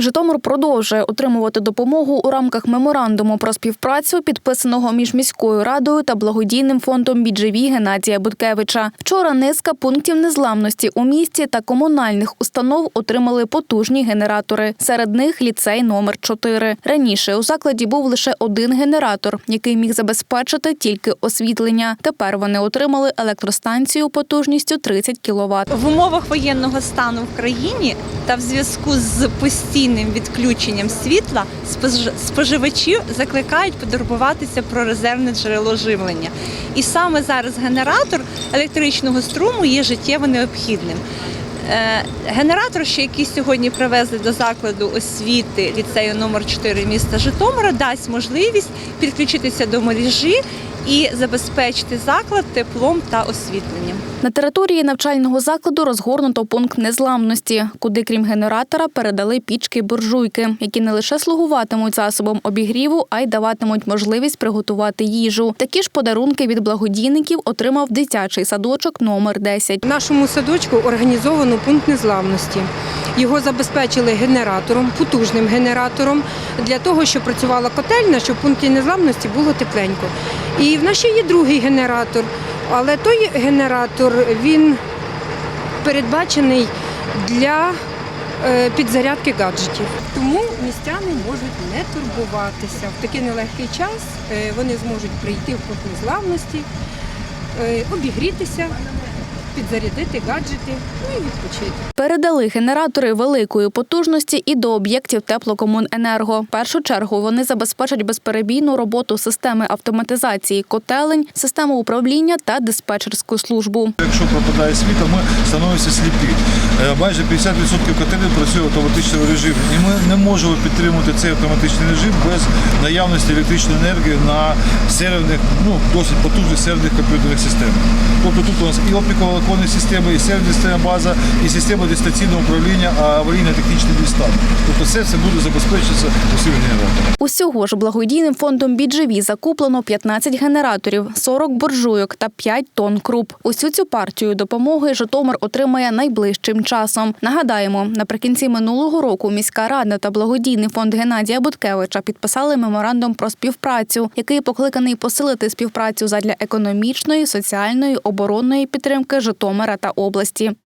Житомир продовжує отримувати допомогу у рамках меморандуму про співпрацю, підписаного між міською радою та благодійним фондом «Біджеві» Геннадія Буткевича. Вчора низка пунктів незламності у місті та комунальних установ отримали потужні генератори. Серед них ліцей номер 4 Раніше у закладі був лише один генератор, який міг забезпечити тільки освітлення. Тепер вони отримали електростанцію потужністю 30 кВт. В умовах воєнного стану в країні та в зв'язку з постійним відключенням світла спож- споживачі закликають потурбуватися про резервне джерело живлення. І саме зараз генератор електричного струму є життєво необхідним. Е, Генератор, ще який сьогодні привезли до закладу освіти ліцею номер 4 міста Житомира, дасть можливість підключитися до мережі і забезпечити заклад теплом та освітленням. На території навчального закладу розгорнуто пункт незламності, куди крім генератора передали пічки буржуйки, які не лише слугуватимуть засобом обігріву, а й даватимуть можливість приготувати їжу. Такі ж подарунки від благодійників отримав дитячий садочок номер 10. В нашому садочку організовано пункт незламності. Його забезпечили генератором, потужним генератором для того, щоб працювала котельня, щоб в пункті незламності було тепленько. І в нас ще є другий генератор, але той генератор він передбачений для е, підзарядки гаджетів. Тому містяни можуть не турбуватися. В такий нелегкий час е, вони зможуть прийти в пункт незламності, е, обігрітися, підзарядити гаджети, ну і відпочити. Передали генератори великої потужності і до об'єктів теплокомуненерго. В першу чергу вони забезпечать безперебійну роботу системи автоматизації котелень, системи управління та диспетчерську службу. Якщо пропадає світло, ми становимося сліпі. Е, Майже 50% котелів працює в автоматичному режимі. І ми не можемо підтримувати цей автоматичний режим без наявності електричної енергії на серверних, ну досить потужних серверних комп'ютерних системах. Тобто тут у нас і оптиково-електронні системи, і система база, і система дистанційного управління аварійно-технічним стан. Тобто це все буде забезпечитися усім генератором. Усього ж благодійним фондом «Біджеві» закуплено 15 генераторів, 40 буржуйок та 5 тонн круп. Усю цю партію допомоги Житомир отримає найближчим часом. Нагадаємо, наприкінці минулого року міська рада та благодійний фонд Геннадія Буткевича підписали меморандум про співпрацю, який покликаний посилити співпрацю задля економічної, соціальної, оборонної підтримки Житомира та області.